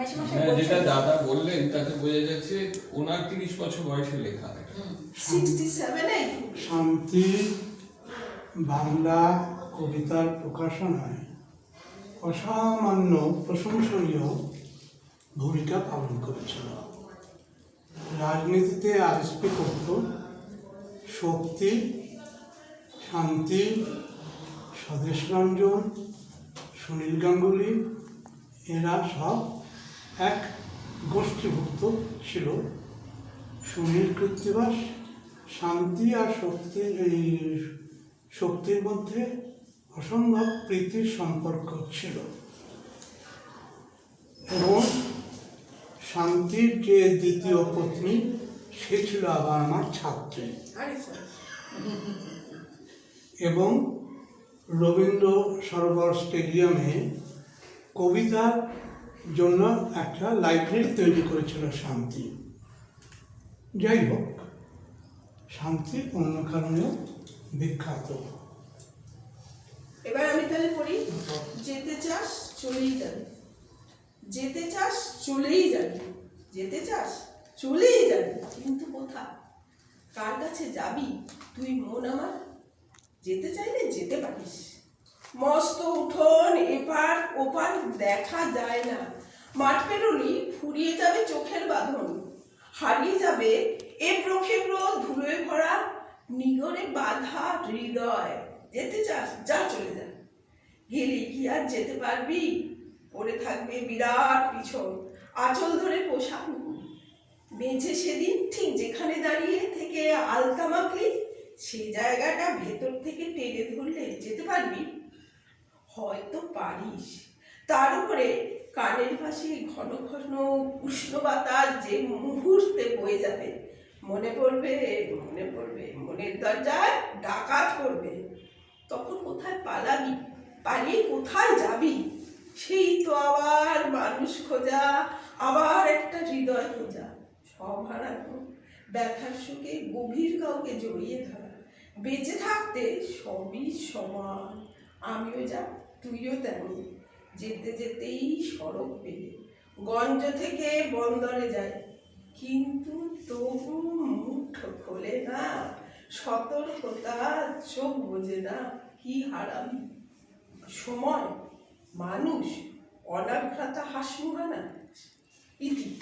হ্যাঁ যেটা দাদা বললেন তাতে বোঝা যাচ্ছে ওনার তিরিশ বছর বয়সে লেখা শান্তি বাংলা কবিতার প্রকাশনায় অসামান্য প্রশংসনীয় ভূমিকা পালন করেছিল। রাজনীতিতে আরএসপি করত। শক্তি শান্তি স্বদেশ রঞ্জন সুনীল গাঙ্গুলি এরা সব এক গোষ্ঠীভুক্ত ছিল। সুনীল কৃত্তিবাস, শান্তি আর শক্তির এই শক্তির মধ্যে অসম্ভব প্রীতির সম্পর্ক ছিল। এবং শান্তির যে দ্বিতীয় পত্নী, সে ছিল আবার আমার ছাত্রী। এবং রবীন্দ্র সরোবর স্টেডিয়ামে কবিতার জন্য একটা লাইব্রেরি তৈরি করেছিল শান্তি। যাই হোক শান্তি অন্য কারণে বিখ্যাত। এবার আমি তাহলে পড়ি। যেতে চাস চলেই যাবে। যেতে চাস চলেই যাবে। যেতে চাস চলেই যাবে। কিন্তু কোথা? কার কাছে যাবি? তুই মন আমার। যেতে চাইলে যেতে পারিস। মস্ত উঠোন এপার ওপার দেখা যায় না। মাঠ পেরোলি ফুরিয়ে যাবে চোখের বাঁধন। হারিয়ে যাবে এ প্রক্ষেপ্র ধুলোয় ভরা নিগড়ে বাধা হৃদয়। যেতে চাস যা চলে যা গেলি কি আর যেতে পারবি? পড়ে থাকবে বিরাট পিছন আঁচল ধরে পোশাক বেঁচে সেদিন ঠিক যেখানে দাঁড়িয়ে থেকে আলতা মাখলি, সেই জায়গাটা ভেতর থেকে টেনে ধরলে যেতে পারবি? হয়তো পারিস। তার উপরে কানের পাশে ঘন ঘন উষ্ণ বাতাস যে মুহূর্তে বয়ে যাবে। মনে পড়বে মনে পড়বে, মনের দরজায় ডাকাত পড়বে। তখন কোথায় পালাবি? পালিয়ে কোথায় যাবি? সেই তো আবার মানুষ খোঁজা, আবার একটা হৃদয় খোঁজা। সব হারানো, ব্যথার সুখে গভীর কাউকে জড়িয়ে ধরা। বেঁচে থাকতে সবই সমান। আমিও যা, তুইও তেমন। যেতে যেতেই সড়ক পেলে। গঞ্জ থেকে বন্দরে যায়। কিন্তু তবু মুঠ খোলে না। সতর্কতা চোখ বোঝে না। কি হারাবি সময়, মানুষ অনাঘ্রাতা হাসমুহানা ইতি।